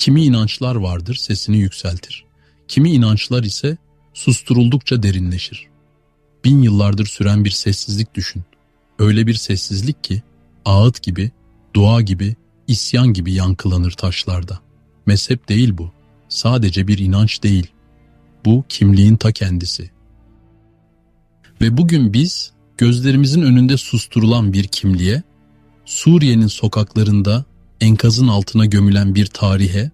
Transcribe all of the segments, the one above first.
Kimi inançlar vardır sesini yükseltir. Kimi inançlar ise susturuldukça derinleşir. Bin yıllardır süren bir sessizlik düşün. Öyle bir sessizlik ki ağıt gibi, dua gibi, isyan gibi yankılanır taşlarda. Mezhep değil bu. Sadece bir inanç değil. Bu kimliğin ta kendisi. Ve bugün biz gözlerimizin önünde susturulan bir kimliğe, Suriye'nin sokaklarında enkazın altına gömülen bir tarihe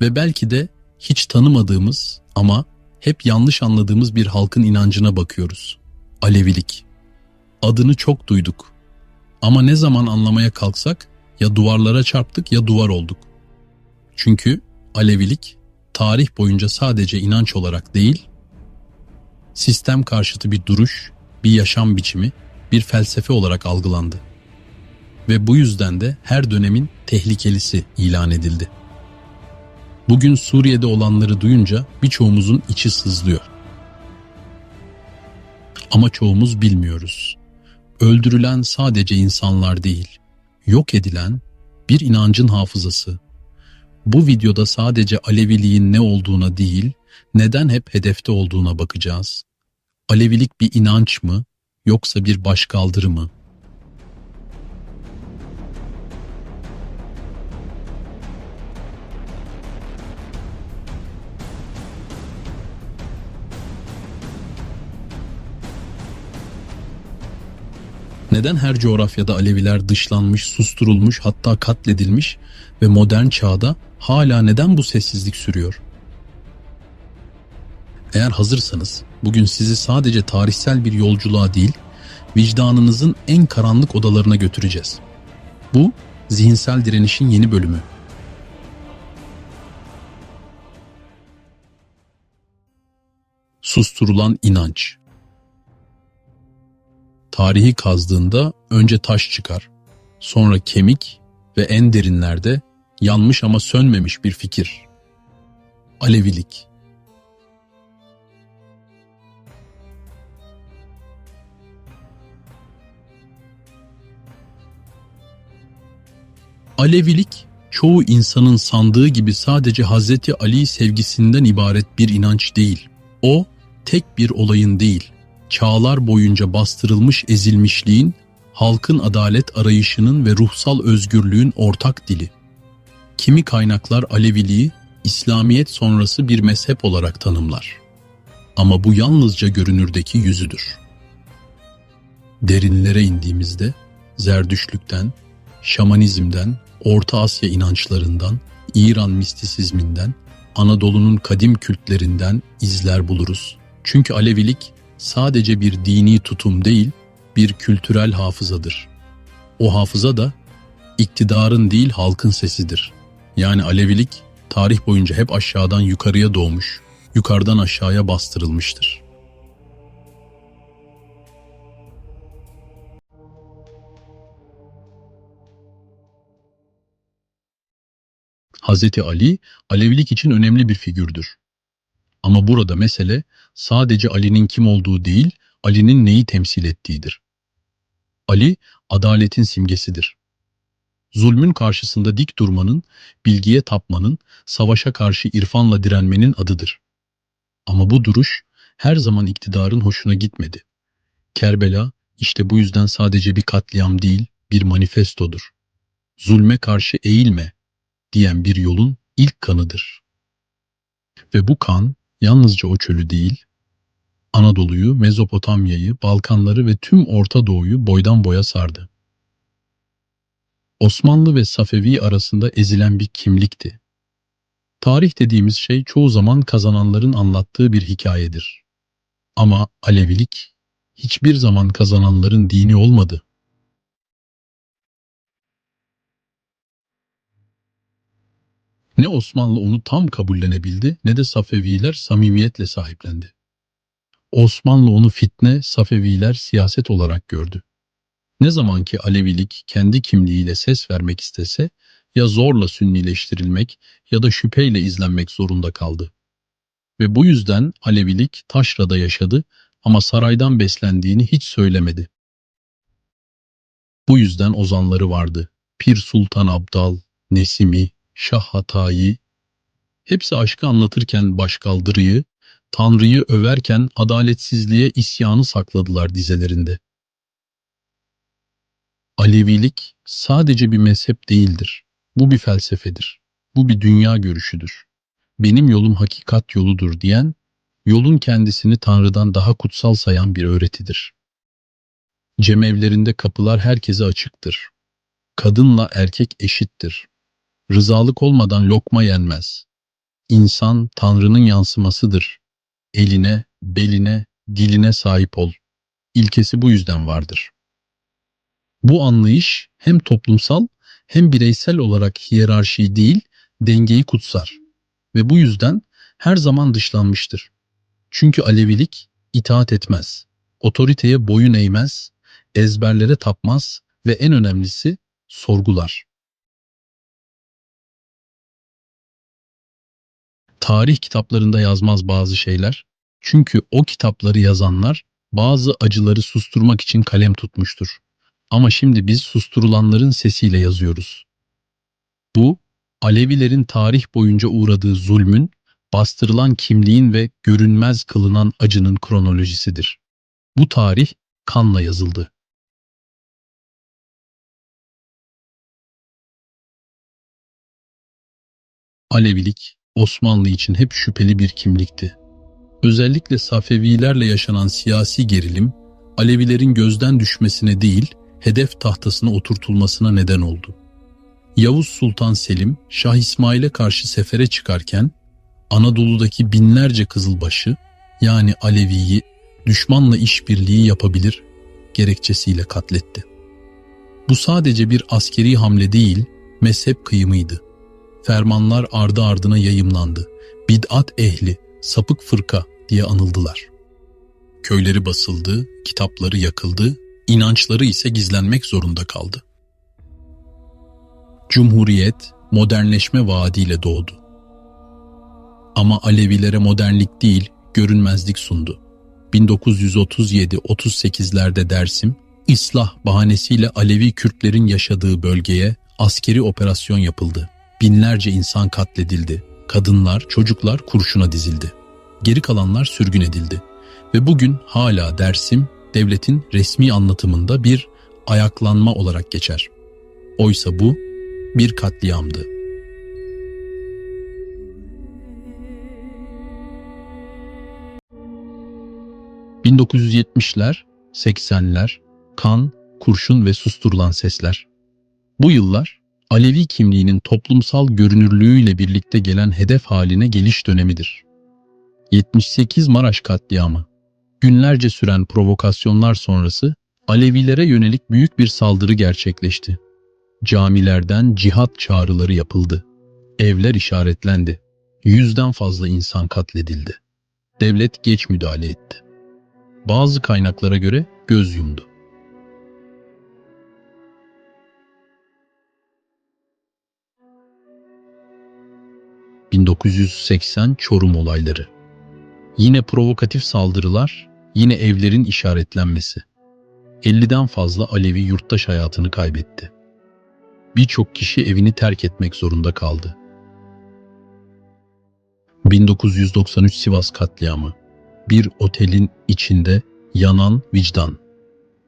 ve belki de hiç tanımadığımız ama hep yanlış anladığımız bir halkın inancına bakıyoruz. Alevilik. Adını çok duyduk. Ama ne zaman anlamaya kalksak ya duvarlara çarptık ya duvar olduk. Çünkü Alevilik tarih boyunca sadece inanç olarak değil, sistem karşıtı bir duruş, bir yaşam biçimi, bir felsefe olarak algılandı. Ve bu yüzden de her dönemin tehlikelisi ilan edildi. Bugün Suriye'de olanları duyunca birçoğumuzun içi sızlıyor. Ama çoğumuz bilmiyoruz. Öldürülen sadece insanlar değil, yok edilen bir inancın hafızası. Bu videoda sadece Aleviliğin ne olduğuna değil, neden hep hedefte olduğuna bakacağız. Alevilik bir inanç mı yoksa bir başkaldırı mı? Neden her coğrafyada Aleviler dışlanmış, susturulmuş, hatta katledilmiş ve modern çağda hala neden bu sessizlik sürüyor? Eğer hazırsanız bugün sizi sadece tarihsel bir yolculuğa değil, vicdanınızın en karanlık odalarına götüreceğiz. Bu zihinsel direnişin yeni bölümü. Susturulan inanç. Tarihi kazdığında önce taş çıkar, sonra kemik ve en derinlerde yanmış ama sönmemiş bir fikir. Alevilik. Alevilik çoğu insanın sandığı gibi sadece Hazreti Ali sevgisinden ibaret bir inanç değil. O tek bir olayın değil, çağlar boyunca bastırılmış ezilmişliğin, halkın adalet arayışının ve ruhsal özgürlüğün ortak dili. Kimi kaynaklar Aleviliği İslamiyet sonrası bir mezhep olarak tanımlar. Ama bu yalnızca görünürdeki yüzüdür. Derinlere indiğimizde Zerdüşlükten, Şamanizmden, Orta Asya inançlarından, İran mistisizminden, Anadolu'nun kadim kültlerinden izler buluruz. Çünkü Alevilik sadece bir dini tutum değil, bir kültürel hafızadır. O hafıza da iktidarın değil halkın sesidir. Yani Alevilik tarih boyunca hep aşağıdan yukarıya doğmuş, yukarıdan aşağıya bastırılmıştır. Hazreti Ali, Alevilik için önemli bir figürdür. Ama burada mesele sadece Ali'nin kim olduğu değil, Ali'nin neyi temsil ettiğidir. Ali, adaletin simgesidir. Zulmün karşısında dik durmanın, bilgiye tapmanın, savaşa karşı irfanla direnmenin adıdır. Ama bu duruş her zaman iktidarın hoşuna gitmedi. Kerbela işte bu yüzden sadece bir katliam değil, bir manifestodur. Zulme karşı eğilme diyen bir yolun ilk kanıdır. Ve bu kan yalnızca o çölü değil, Anadolu'yu, Mezopotamya'yı, Balkanları ve tüm Orta Doğu'yu boydan boya sardı. Osmanlı ve Safevi arasında ezilen bir kimlikti. Tarih dediğimiz şey çoğu zaman kazananların anlattığı bir hikayedir. Ama Alevilik hiçbir zaman kazananların dini olmadı. Ne Osmanlı onu tam kabullenebildi ne de Safeviler samimiyetle sahiplendi. Osmanlı onu fitne, Safeviler siyaset olarak gördü. Ne zaman ki Alevilik kendi kimliğiyle ses vermek istese ya zorla sünnileştirilmek ya da şüpheyle izlenmek zorunda kaldı. Ve bu yüzden Alevilik taşrada yaşadı ama saraydan beslendiğini hiç söylemedi. Bu yüzden ozanları vardı. Pir Sultan Abdal, Nesimi, Şah Hatayi, hepsi aşkı anlatırken başkaldırıyı, Tanrı'yı överken adaletsizliğe isyanı sakladılar dizelerinde. Alevilik sadece bir mezhep değildir. Bu bir felsefedir. Bu bir dünya görüşüdür. Benim yolum hakikat yoludur diyen, yolun kendisini Tanrı'dan daha kutsal sayan bir öğretidir. Cemevlerinde kapılar herkese açıktır. Kadınla erkek eşittir. Rızalık olmadan lokma yenmez. İnsan Tanrı'nın yansımasıdır. Eline, beline, diline sahip ol. İlkesi bu yüzden vardır. Bu anlayış hem toplumsal hem bireysel olarak hiyerarşiyi değil, dengeyi kutsar ve bu yüzden her zaman dışlanmıştır. Çünkü Alevilik itaat etmez, otoriteye boyun eğmez, ezberlere tapmaz ve en önemlisi sorgular. Tarih kitaplarında yazmaz bazı şeyler. Çünkü o kitapları yazanlar bazı acıları susturmak için kalem tutmuştur. Ama şimdi biz susturulanların sesiyle yazıyoruz. Bu, Alevilerin tarih boyunca uğradığı zulmün, bastırılan kimliğin ve görünmez kılınan acının kronolojisidir. Bu tarih kanla yazıldı. Alevilik, Osmanlı için hep şüpheli bir kimlikti. Özellikle Safevilerle yaşanan siyasi gerilim, Alevilerin gözden düşmesine değil, hedef tahtasına oturtulmasına neden oldu. Yavuz Sultan Selim, Şah İsmail'e karşı sefere çıkarken, Anadolu'daki binlerce kızılbaşı, yani Alevi'yi düşmanla işbirliği yapabilir gerekçesiyle katletti. Bu sadece bir askeri hamle değil, mezhep kıyımıydı. Fermanlar ardı ardına yayımlandı. Bid'at ehli, sapık fırka diye anıldılar. Köyleri basıldı, kitapları yakıldı, inançları ise gizlenmek zorunda kaldı. Cumhuriyet, modernleşme vaadiyle doğdu. Ama Alevilere modernlik değil, görünmezlik sundu. 1937-38'lerde Dersim, İslah bahanesiyle Alevi Kürtlerin yaşadığı bölgeye askeri operasyon yapıldı. Binlerce insan katledildi. Kadınlar, çocuklar kurşuna dizildi. Geri kalanlar sürgün edildi. Ve bugün hala Dersim, devletin resmi anlatımında bir ayaklanma olarak geçer. Oysa bu bir katliamdı. ...1970'ler, 80'ler, kan, kurşun ve susturulan sesler. Bu yıllar Alevi kimliğinin toplumsal görünürlüğüyle birlikte gelen hedef haline geliş dönemidir. 78 Maraş katliamı Günlerce süren provokasyonlar sonrası Alevilere yönelik büyük bir saldırı gerçekleşti. Camilerden cihat çağrıları yapıldı. Evler işaretlendi. Yüzden fazla insan katledildi. Devlet geç müdahale etti. Bazı kaynaklara göre göz yumdu. 1980 Çorum olayları. Yine provokatif saldırılar, yine evlerin işaretlenmesi. 50'den fazla Alevi yurttaş hayatını kaybetti. Birçok kişi evini terk etmek zorunda kaldı. 1993 Sivas katliamı. Bir otelin içinde yanan vicdan.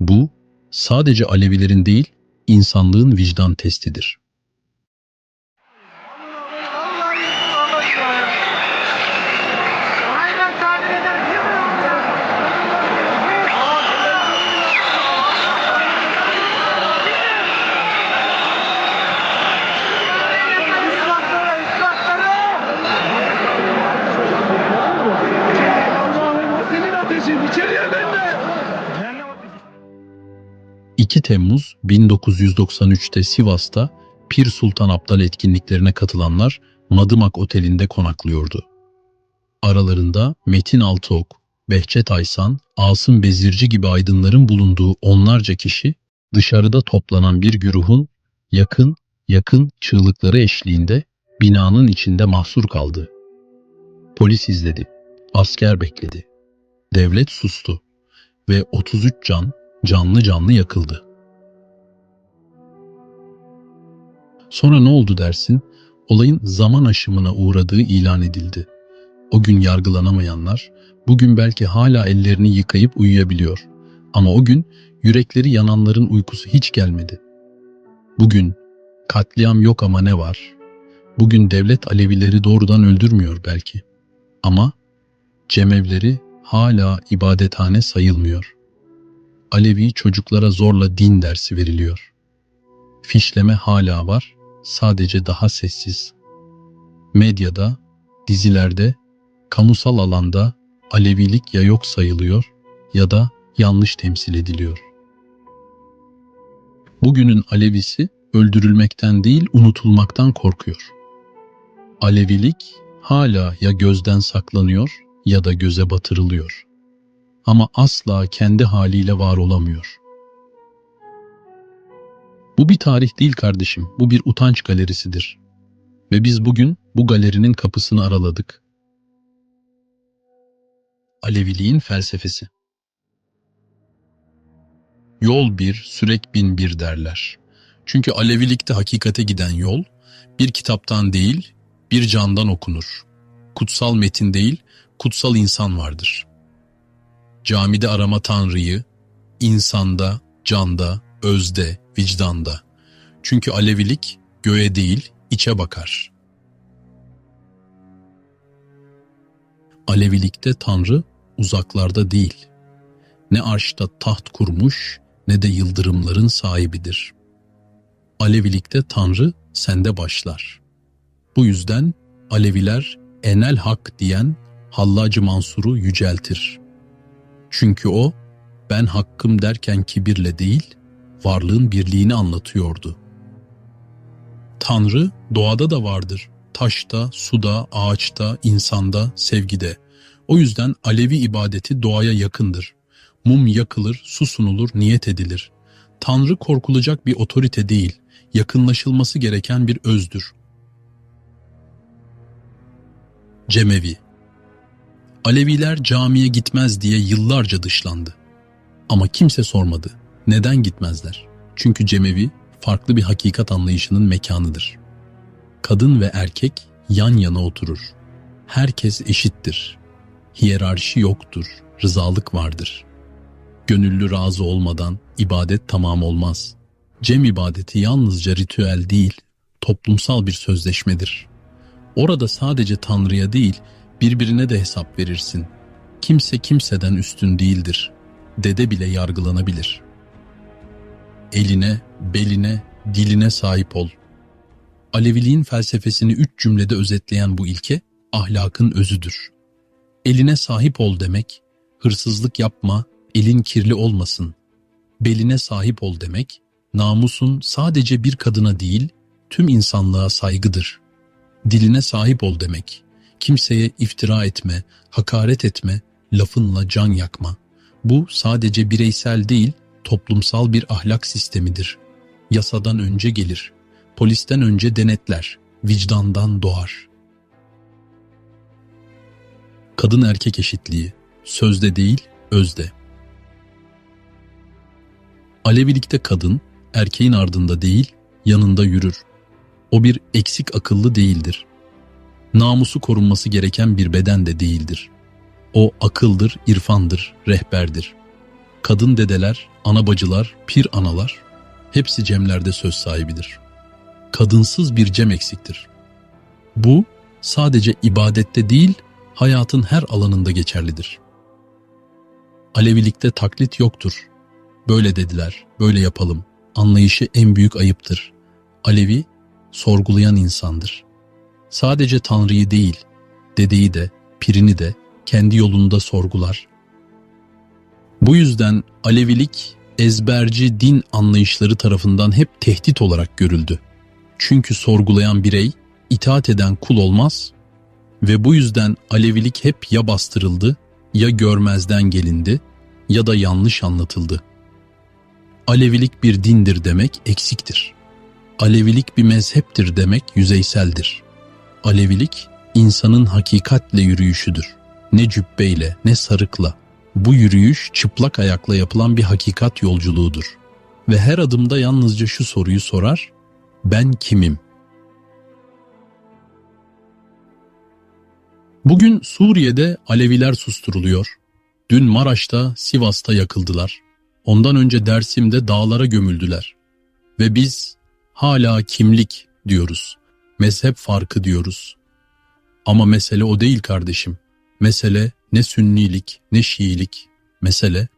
Bu sadece Alevilerin değil, insanlığın vicdan testidir. Temmuz 1993'te Sivas'ta Pir Sultan Abdal etkinliklerine katılanlar Madımak Oteli'nde konaklıyordu. Aralarında Metin Altıok, Behçet Aysan, Asım Bezirci gibi aydınların bulunduğu onlarca kişi dışarıda toplanan bir güruhun yakın yakın çığlıkları eşliğinde binanın içinde mahsur kaldı. Polis izledi, asker bekledi. Devlet sustu ve 33 can canlı canlı yakıldı. Sonra ne oldu dersin? Olayın zaman aşımına uğradığı ilan edildi. O gün yargılanamayanlar bugün belki hala ellerini yıkayıp uyuyabiliyor. Ama o gün yürekleri yananların uykusu hiç gelmedi. Bugün katliam yok ama ne var? Bugün devlet Alevileri doğrudan öldürmüyor belki. Ama cemevleri hala ibadethane sayılmıyor. Alevi çocuklara zorla din dersi veriliyor. Fişleme hala var, sadece daha sessiz. Medyada, dizilerde, kamusal alanda Alevilik ya yok sayılıyor ya da yanlış temsil ediliyor. Bugünün Alevisi öldürülmekten değil unutulmaktan korkuyor. Alevilik hala ya gözden saklanıyor ya da göze batırılıyor. Ama asla kendi haliyle var olamıyor. Bu bir tarih değil kardeşim, bu bir utanç galerisidir. Ve biz bugün bu galerinin kapısını araladık. Aleviliğin felsefesi Yol bir, sürek bin bir derler. Çünkü Alevilikte hakikate giden yol, bir kitaptan değil, bir candan okunur. Kutsal metin değil, kutsal insan vardır. Camide arama Tanrı'yı, insanda, canda, özde, vicdanda. Çünkü Alevilik göğe değil, içe bakar. Alevilikte Tanrı uzaklarda değil. Ne arşta taht kurmuş ne de yıldırımların sahibidir. Alevilikte Tanrı sende başlar. Bu yüzden Aleviler enel hak diyen Hallacı Mansur'u yüceltir. Çünkü o ben hakkım derken kibirle değil, varlığın birliğini anlatıyordu. Tanrı doğada da vardır. Taşta, suda, ağaçta, insanda, sevgide. O yüzden Alevi ibadeti doğaya yakındır. Mum yakılır, su sunulur, niyet edilir. Tanrı korkulacak bir otorite değil, yakınlaşılması gereken bir özdür. Cemevi Aleviler camiye gitmez diye yıllarca dışlandı. Ama kimse sormadı. Neden gitmezler? Çünkü Cemevi farklı bir hakikat anlayışının mekanıdır. Kadın ve erkek yan yana oturur. Herkes eşittir. Hiyerarşi yoktur, rızalık vardır. Gönüllü razı olmadan ibadet tamam olmaz. Cem ibadeti yalnızca ritüel değil, toplumsal bir sözleşmedir. Orada sadece Tanrı'ya değil, birbirine de hesap verirsin. Kimse kimseden üstün değildir. Dede bile yargılanabilir. Eline, beline, diline sahip ol. Aleviliğin felsefesini üç cümlede özetleyen bu ilke, ahlakın özüdür. Eline sahip ol demek, hırsızlık yapma, elin kirli olmasın. Beline sahip ol demek, namusun sadece bir kadına değil, tüm insanlığa saygıdır. Diline sahip ol demek, kimseye iftira etme, hakaret etme, lafınla can yakma. Bu sadece bireysel değil, toplumsal bir ahlak sistemidir. Yasadan önce gelir, polisten önce denetler, vicdandan doğar. Kadın erkek eşitliği, sözde değil, özde. Alevilikte kadın, erkeğin ardında değil, yanında yürür. O bir eksik akıllı değildir. Namusu korunması gereken bir beden de değildir. O akıldır, irfandır, rehberdir. Kadın dedeler, ana bacılar, pir analar, hepsi cemlerde söz sahibidir. Kadınsız bir cem eksiktir. Bu sadece ibadette değil, hayatın her alanında geçerlidir. Alevilikte taklit yoktur. Böyle dediler, böyle yapalım. Anlayışı en büyük ayıptır. Alevi, sorgulayan insandır. Sadece Tanrı'yı değil, dedeyi de, pirini de kendi yolunda sorgular. Bu yüzden Alevilik ezberci din anlayışları tarafından hep tehdit olarak görüldü. Çünkü sorgulayan birey itaat eden kul olmaz ve bu yüzden Alevilik hep ya bastırıldı, ya görmezden gelindi ya da yanlış anlatıldı. Alevilik bir dindir demek eksiktir. Alevilik bir mezheptir demek yüzeyseldir. Alevilik insanın hakikatle yürüyüşüdür. Ne cübbeyle ne sarıkla. Bu yürüyüş çıplak ayakla yapılan bir hakikat yolculuğudur. Ve her adımda yalnızca şu soruyu sorar, ben kimim? Bugün Suriye'de Aleviler susturuluyor. Dün Maraş'ta, Sivas'ta yakıldılar. Ondan önce Dersim'de dağlara gömüldüler. Ve biz hala kimlik diyoruz. Mezhep farkı diyoruz. Ama mesele o değil kardeşim. Mesele ne sünnilik ne şiilik. Mesele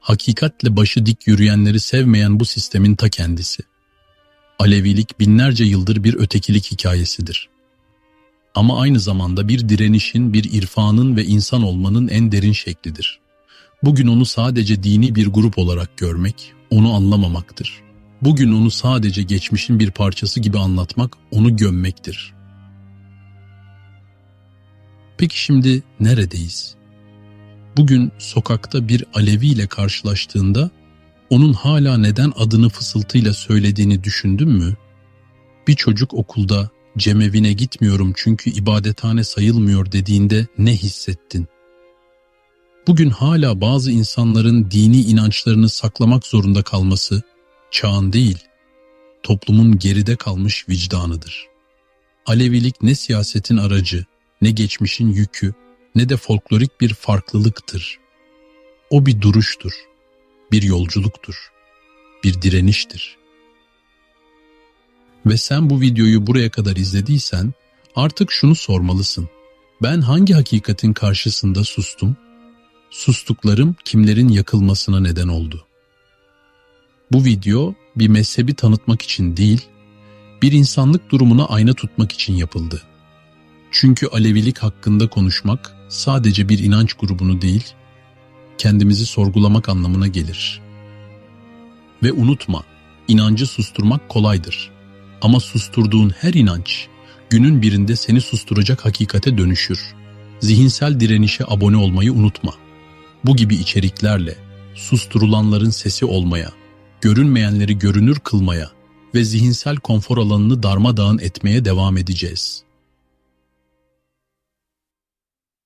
hakikatle başı dik yürüyenleri sevmeyen bu sistemin ta kendisi. Alevilik binlerce yıldır bir ötekilik hikayesidir. Ama aynı zamanda bir direnişin, bir irfanın ve insan olmanın en derin şeklidir. Bugün onu sadece dini bir grup olarak görmek, onu anlamamaktır. Bugün onu sadece geçmişin bir parçası gibi anlatmak, onu gömmektir. Peki şimdi neredeyiz? Bugün sokakta bir Alevi ile karşılaştığında onun hala neden adını fısıltıyla söylediğini düşündün mü? Bir çocuk okulda cemevine gitmiyorum çünkü ibadethane sayılmıyor dediğinde ne hissettin? Bugün hala bazı insanların dini inançlarını saklamak zorunda kalması çağın değil, toplumun geride kalmış vicdanıdır. Alevilik ne siyasetin aracı, ne geçmişin yükü, ne de folklorik bir farklılıktır. O bir duruştur, bir yolculuktur, bir direniştir. Ve sen bu videoyu buraya kadar izlediysen artık şunu sormalısın. Ben hangi hakikatin karşısında sustum? Sustuklarım kimlerin yakılmasına neden oldu? Bu video bir mezhebi tanıtmak için değil, bir insanlık durumuna ayna tutmak için yapıldı. Çünkü Alevilik hakkında konuşmak sadece bir inanç grubunu değil, kendimizi sorgulamak anlamına gelir. Ve unutma, inancı susturmak kolaydır. Ama susturduğun her inanç, günün birinde seni susturacak hakikate dönüşür. Zihinsel direnişe abone olmayı unutma. Bu gibi içeriklerle susturulanların sesi olmaya, görünmeyenleri görünür kılmaya ve zihinsel konfor alanını darmadağın etmeye devam edeceğiz.